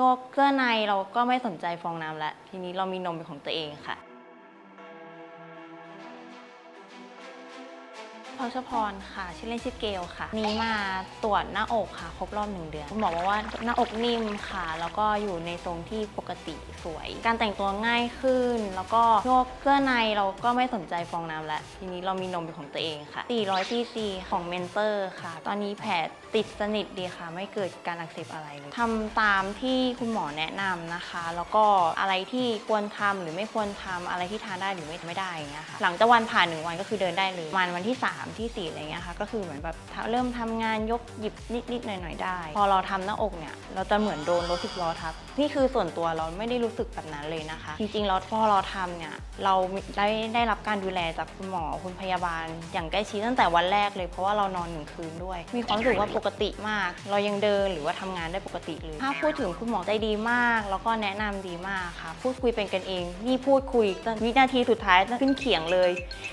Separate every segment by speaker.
Speaker 1: พวกเสื้อในเราก็ไม่สนใจฟองน้ำแล้วทีนี้เรามีนมเป็นของตัวเองค่ะ พชพรค่ะ ชื่อเล่นชื่อเกลค่ะ นี้มาตรวจหน้าอกค่ะ ครบรอบหนึ่งเดือนคุณหมอบอกว่าหน้าอกนิ่มค่ะ แล้วก็อยู่ในทรงที่ปกติสวย การแต่งตัวง่ายขึ้น แล้วก็โยกเสื้อในเราก็ไม่สนใจฟองน้ำแล้ว ทีนี้เรามีนมเป็นของตัวเองค่ะ 400 ซีซีของเมนเตอร์ค่ะ ตอนนี้แผลติดสนิทดีค่ะ ไม่เกิดการอักเสบอะไรเลยทำตามที่คุณหมอแนะนำนะคะ แล้วก็อะไรที่ควรทำหรือไม่ควรทำอะไรที่ทานได้หรือไม่ไม่ได้อย่างเงี้ยค่ะหลังจากวันผ่านหนึ่งวันก็คือเดินได้เลยประมาณวันที่ 3ที่4อะไรเงี้ยค่ะก็คือเหมือนแบบเริ่มทำงานยกหยิบนิดๆหน่อยๆได้ พอเราทำหน้าอกเนี่ยเราจะเหมือนโดนรถสิบล้อทับนี่คือส่วนตัวเราไม่ได้รู้สึกแบบนั้นเลยนะคะ จริงๆแล้วพอเราทำเนี่ยเราได้ได้รับการดูแลจากคุณหมอคุณพยาบาล อย่างใกล้ชิดตั้งแต่วันแรกเลยเพราะว่าเรานอนหนึ่งคืนด้วย มีความรู้สึกว่าปกติมาก เรายังเดินหรือว่าทำงานได้ปกติเลยถ้าพูดถึงคุณหมอใจดีมาก แล้วก็แนะนำดีมากค่ะ พูดคุยเป็นกันเอง นี่พูดคุยวินาทีสุดท้ายขึ้นเขียงเลย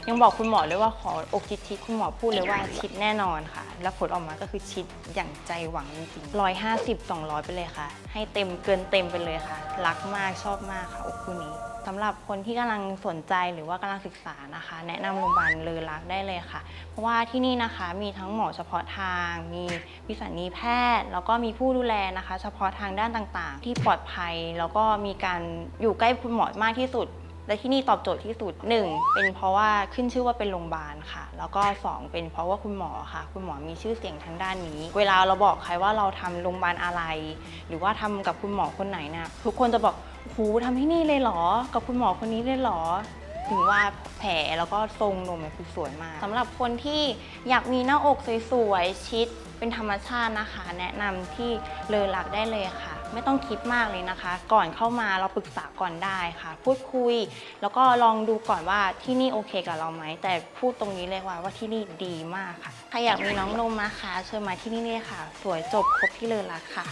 Speaker 1: ยังบอกคุณหมอเลยว่าขออกชิดชิดคุณหมอพูดเลยว่าชิดแน่นอนค่ะ แล้วผลออกมาก็คือชิดอย่างใจหวังจริงร้อยห้าสิบสองร้อยไปเลยค่ะ ให้เต็มเกินเต็มไปเลยค่ะ รักมากชอบมากค่ะอกคู่นี้สำหรับคนที่กำลังสนใจหรือว่ากำลังศึกษานะคะ แนะนำโรงพยาบาลเลอรักได้เลยค่ะ เพราะว่าที่นี่นะคะมีทั้งหมอเฉพาะทาง มีวิสัญญีแพทย์ แล้วก็มีผู้ดูแลนะคะ เฉพาะทางด้านต่างๆ ที่ปลอดภัย แล้วก็มีการอยู่ใกล้คุณหมอมากที่สุด และที่นี่ตอบโจทย์ที่สุด 1. เป็นเพราะว่าขึ้นชื่อว่าเป็นโรงพยาบาลค่ะ แล้วก็ 2. เป็นเพราะว่าคุณหมอค่ะ คุณหมอมีชื่อเสียงทางด้านนี้ เวลาเราบอกใครว่าเราทำโรงพยาบาลอะไร หรือว่าทำกับคุณหมอคนไหนนี่ยทุกคนจะบอกโอ้โหทำที่นี่เลยเหรอ กับคุณหมอคนนี้เลยเหรอถึงว่าแผลแล้วก็ทรงนมคือสวยมากสำหรับคนที่อยากมีหน้าอกสวยๆชิดเป็นธรรมชาตินะคะ แนะนำที่เลอหลักได้เลยค่ะ ไม่ต้องคิดมากเลยนะคะ ก่อนเข้ามาเราปรึกษาก่อนได้ค่ะ พูดคุย แล้วก็ลองดูก่อนว่าที่นี่โอเคกับเราไหม แต่พูดตรงนี้เลยว่าว่าที่นี่ดีมากค่ะ ใครอยากมีน้องนมนะคะ เชิญมาที่นี่เลยค่ะ สวยจบครบที่เลยละค่ะ